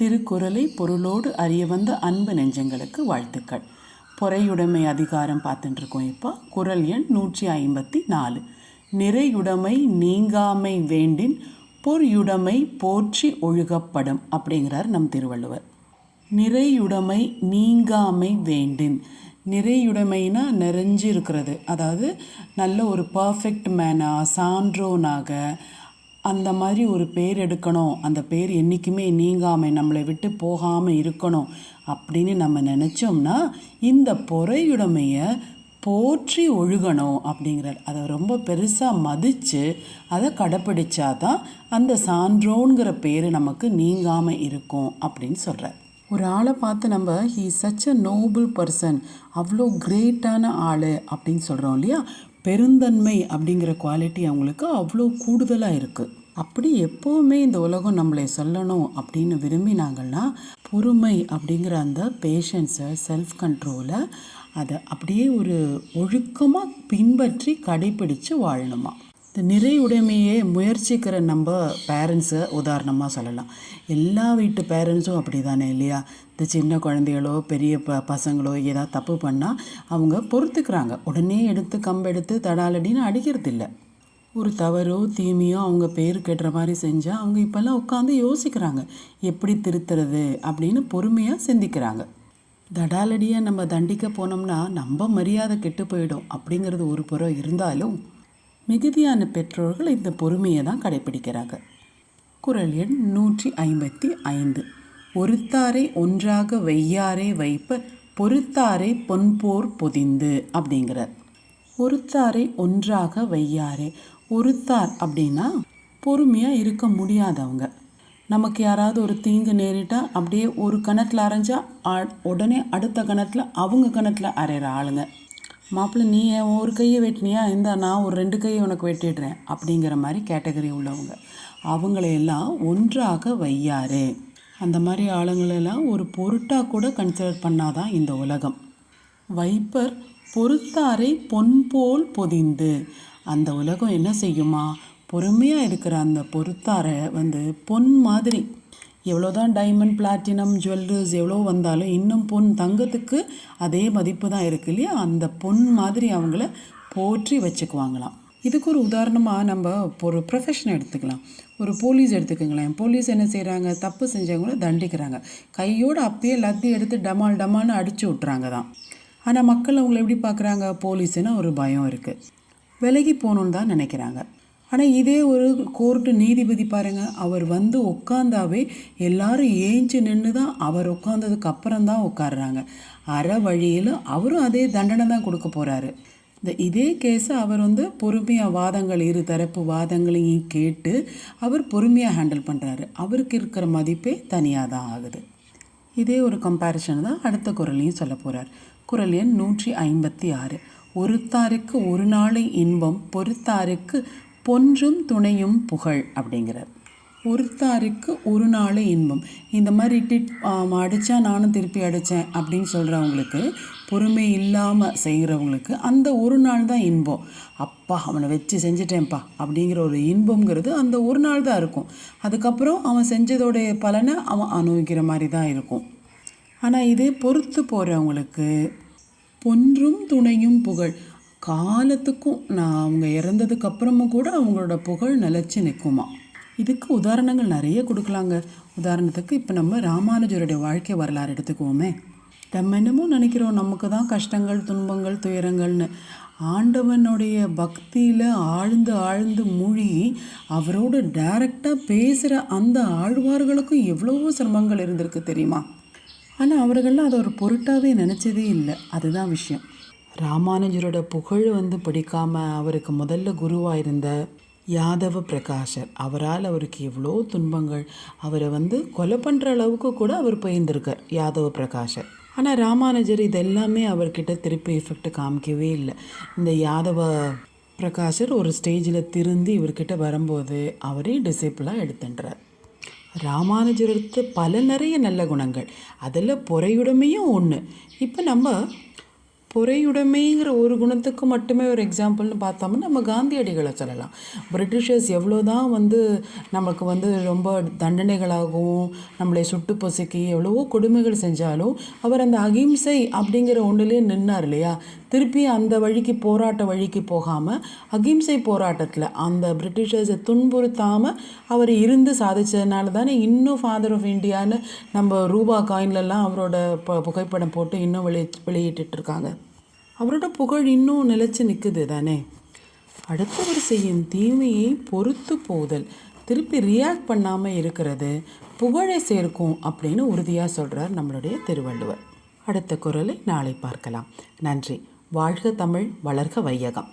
திருக்குறளை பொருளோடு அறிய வந்த அன்பு நெஞ்சங்களுக்கு வாழ்த்துக்கள். பொறையுடைமை அதிகாரம் பார்த்துட்டு இருக்கோம் இப்போ. குறள் எண் நூற்றி ஐம்பத்தி நாலு. நிறையுடைமை நீங்காமை வேண்டின் பொறியுடைமை போற்றி ஒழுகப்படும் அப்படிங்கிறார் நம் திருவள்ளுவர். நிறையுடைமை நீங்காமை வேண்டின். நிறையுடைமைனா நிறைஞ்சு இருக்கிறது அதாவது நல்ல ஒரு பர்ஃபெக்ட் மேனாக சான்றோனாக அந்த மாதிரி ஒரு பேர் எடுக்கணும். அந்த பேர் என்றைக்குமே நீங்காமல் நம்மளை விட்டு போகாமல் இருக்கணும் அப்படின்னு நம்ம நினச்சோம்னா இந்த பொறையுடைமையை போற்றி ஒழுகணும் அப்படிங்கிறார். அதை ரொம்ப பெருசாக மதித்து அதை கடைப்பிடிச்சாதான் அந்த சான்றோங்கிற பேர் நமக்கு நீங்காமல் இருக்கும் அப்படின்னு சொல்கிறார் ஒரு ஆளை பார்த்து நம்ம he such a noble person அவ்வளோ கிரேட்டான ஆள் அப்படின்னு சொல்கிறோம் இல்லையா? பெருந்தன்மை அப்படிங்கிற குவாலிட்டி அவங்களுக்கு அவ்வளோ கூடுதலாக இருக்குது அப்படி எப்போவுமே இந்த உலகம் நம்மளை சொல்லணும் அப்படின்னு விரும்பினாங்கன்னா பொறுமை அப்படிங்கிற அந்த பேஷன்ஸை செல்ஃப் கண்ட்ரோலை அதை அப்படியே ஒரு ஒழுக்கமாக பின்பற்றி கடைபிடித்து வாழணுமா? இந்த நிறைவுடைமையே முயற்சிக்கிற நம்ம பேரண்ட்ஸை உதாரணமாக சொல்லலாம். எல்லா வீட்டு பேரண்ட்ஸும் அப்படி தானே இல்லையா? இந்த சின்ன குழந்தைகளோ பெரிய ப பசங்களோ ஏதாவது தப்பு பண்ணால் அவங்க பொறுத்துக்கிறாங்க. உடனே எடுத்து கம்பெடுத்து தடாலடின்னு அடிக்கிறது இல்லை ஒரு தவறோ தீமையோ அவங்க பேர் கெட்டுற மாதிரி செஞ்சால் அவங்க இப்போல்லாம் உட்காந்து யோசிக்கிறாங்க. எப்படி திருத்துறது அப்படின்னு பொறுமையாக சிந்திக்கிறாங்க. தடாலடியாக நம்ம தண்டிக்க போனோம்னா நம்ம மரியாதை கெட்டு போயிடும் அப்படிங்கிறது ஒரு புறம் இருந்தாலும் மிகுதியான பெற்றோர்கள் இந்த பொறுமையை தான் கடைப்பிடிக்கிறாங்க குரல் எண் நூற்றி ஐம்பத்தி ஐந்து. ஒருத்தாரை ஒன்றாக வையாரே வைப்ப பொறுத்தாரை பொன்போர் பொதிந்து அப்படிங்கிறார். ஒருத்தாரை ஒன்றாக வையாரே ஒருத்தார் அப்படின்னா பொறுமையாக இருக்க முடியாதவங்க. நமக்கு யாராவது ஒரு தீங்கு நேரிட்டால் அப்படியே ஒரு கணத்தில் அரைஞ்சா உடனே அடுத்த கணத்தில் அவங்க கணத்தில் அரைகிற ஆளுங்க. மாப்பிள்ளை நீ என் ஒரு கையை வெட்டினியா? இந்த நான் ஒரு ரெண்டு கையை உனக்கு வெட்டிடுறேன் அப்படிங்கிற மாதிரி கேட்டகரி உள்ளவங்க. அவங்களையெல்லாம் ஒன்றாக வையாரு. அந்த மாதிரி ஆளுங்களெல்லாம் ஒரு பொருட்டாக கூட கன்சிடர் பண்ணாதான் இந்த உலகம். வைப்பர் பொறுத்தாரை பொன் போல் பொதிந்து அந்த உலகம் என்ன செய்யுமா? பொறுமையாக இருக்கிற அந்த பொறுத்தாரை வந்து பொன் மாதிரி எவ்வளோதான் டைமண்ட் பிளாட்டினம் ஜுவல்லர்ஸ் எவ்வளோ வந்தாலும் இன்னும் பொன் தங்கத்துக்கு அதே மதிப்பு தான் இருக்கு இல்லையா? அந்த பொன் மாதிரி அவங்கள போற்றி வச்சுக்குவாங்களாம். இதுக்கு ஒரு உதாரணமாக நம்ம ஒரு ப்ரொஃபஷனை எடுத்துக்கலாம். ஒரு போலீஸ் எடுத்துக்கோங்களேன். போலீஸ் என்ன செய்கிறாங்க தப்பு செஞ்சவங்கள தண்டிக்கிறாங்க. கையோடு அப்பயே எல்லாத்தையும் எடுத்து டமால் டமால்னு அடித்து விட்றாங்க தான் ஆனால் மக்கள் அவங்கள எப்படி பார்க்குறாங்க? போலீஸுன்னா ஒரு பயம் இருக்குது விலகி போகணுன்னு தான் நினைக்கிறாங்க. ஆனால் இதே ஒரு கோர்ட்டு நீதிபதி பாருங்கள் அவர் வந்து உட்காந்தாவே எல்லாரும் ஏஞ்சி நின்று தான் அவர் உட்காந்ததுக்கு அப்புறம் தான் உட்காடுறாங்க அற வழியில் அவரும் அதே தண்டனை தான் கொடுக்க போகிறாரு இந்த இதே கேஸை அவர் வந்து பொறுமையாக வாதங்கள் இரு தரப்பு வாதங்களையும் கேட்டு அவர் பொறுமையாக ஹேண்டில் பண்ணுறாரு அவருக்கு இருக்கிற மதிப்பே தனியாக தான் ஆகுது. இதே ஒரு கம்பேரிஷன் தான் அடுத்த குரலையும் சொல்ல போகிறார் குரல் எண் நூற்றி ஐம்பத்தி ஆறு. ஒருத்தாருக்கு ஒரு நாளை இன்பம் பொறுத்தாருக்கு பொன்றும் துணையும் புகழ் அப்படிங்கிறார். ஒருத்தாருக்கு ஒரு நாள் இன்பம். இந்த மாதிரி டிட் அடித்தா நானும் திருப்பி அடித்தேன் அப்படின்னு சொல்கிறவங்களுக்கு பொறுமை இல்லாமல் செய்கிறவங்களுக்கு அந்த ஒரு நாள் தான் இன்பம். அப்பா அவனை வச்சு செஞ்சிட்டேன்ப்பா அப்படிங்கிற ஒரு இன்பம்ங்கிறது அந்த ஒரு நாள் தான் இருக்கும். அதுக்கப்புறம் அவன் செஞ்சதோடைய பலனை அவன் அனுபவிக்கிற மாதிரி தான் இருக்கும். ஆனால் இது பொறுத்து போகிறவங்களுக்கு பொன்றும் துணையும் புகழ் காலத்துக்கும் நான் அவங்க இறந்ததுக்கு அப்புறமும் கூட அவங்களோட புகழ் நிலச்சி நிற்குமா இதுக்கு உதாரணங்கள் நிறைய கொடுக்கலாங்க. உதாரணத்துக்கு இப்போ நம்ம ராமானுஜருடைய வாழ்க்கை வரலாறு எடுத்துக்குவோமே. நம்ம என்னமோ நினைக்கிறோம் நமக்கு தான் கஷ்டங்கள் துன்பங்கள் துயரங்கள்னு. ஆண்டவனுடைய பக்தியில் ஆழ்ந்து ஆழ்ந்து மூழ்கி அவரோடு டைரக்டாக பேசுகிற அந்த ஆழ்வார்களுக்கும் எவ்வளவோ சிரமங்கள் இருந்திருக்கு தெரியுமா? ஆனால் அவர்கள்லாம் அதை ஒரு பொருட்டாகவே நினச்சதே இல்லை. அதுதான் விஷயம். ராமானுஜரோட புகழ் வந்து பிடிக்காம அவருக்கு முதல்ல குருவாக இருந்த யாதவ பிரகாஷர். அவரால் அவருக்கு எவ்வளோ துன்பங்கள். அவரை வந்து கொலை பண்ணுற அளவுக்கு கூட அவர் போயிருந்திருக்கார் யாதவ பிரகாஷர். ஆனால் ராமானுஜர் இதெல்லாமே அவர்கிட்ட திருப்பி எஃபெக்ட் காமிக்கவே இல்லை. இந்த யாதவ பிரகாஷர் ஒரு ஸ்டேஜில் திருந்தி இவர்கிட்ட வரும்போது அவரே டிசிப்பிளாக எடுத்துன்றார். ராமானுஜருக்கு பல நிறைய நல்ல குணங்கள். அதில் பொறையுடமையும் ஒன்று இப்போ நம்ம பொறையுடைமைங்கிற ஒரு குணத்துக்கு மட்டுமே ஒரு எக்ஸாம்பிள்னு பார்த்தோம்னா நம்ம காந்தியடிகளை சொல்லலாம். பிரிட்டிஷர்ஸ் எவ்வளோ தான் வந்து நமக்கு வந்து ரொம்ப தண்டனைகளாகவும் நம்மளை சுட்டு பொசுக்கி எவ்வளவோ கொடுமைகள் செஞ்சாலும் அவர் அந்த அகிம்சை அப்படிங்கிற ஒன்றுலேயே நின்னார் இல்லையா? திருப்பி அந்த வழிக்கு போராட்ட வழிக்கு போகாமல் அகிம்சை போராட்டத்தில் அந்த பிரிட்டிஷர்ஸை துன்புறுத்தாமல் அவர் இருந்து சாதிச்சதுனால தானே இன்னும் ஃபாதர் ஆஃப் இந்தியான்னு நம்ம ரூபா காயின்லலாம் அவரோட ப புகைப்படம் போட்டு இன்னும் வெளி வெளியிட்டுருக்காங்க அவரோட புகழ் இன்னும் நிலச்சி நிற்குது தானே? அடுத்தவர் செய்யும் தீமையை பொறுத்து போதல். திருப்பி ரியாக்ட் பண்ணாமல் இருக்கிறது புகழை சேர்க்கும் அப்படின்னு உறுதியாக சொல்கிறார் நம்மளுடைய திருவள்ளுவர். அடுத்த குரலை நாளை பார்க்கலாம். நன்றி. வாழ்க தமிழ் வளர்க வையகம்.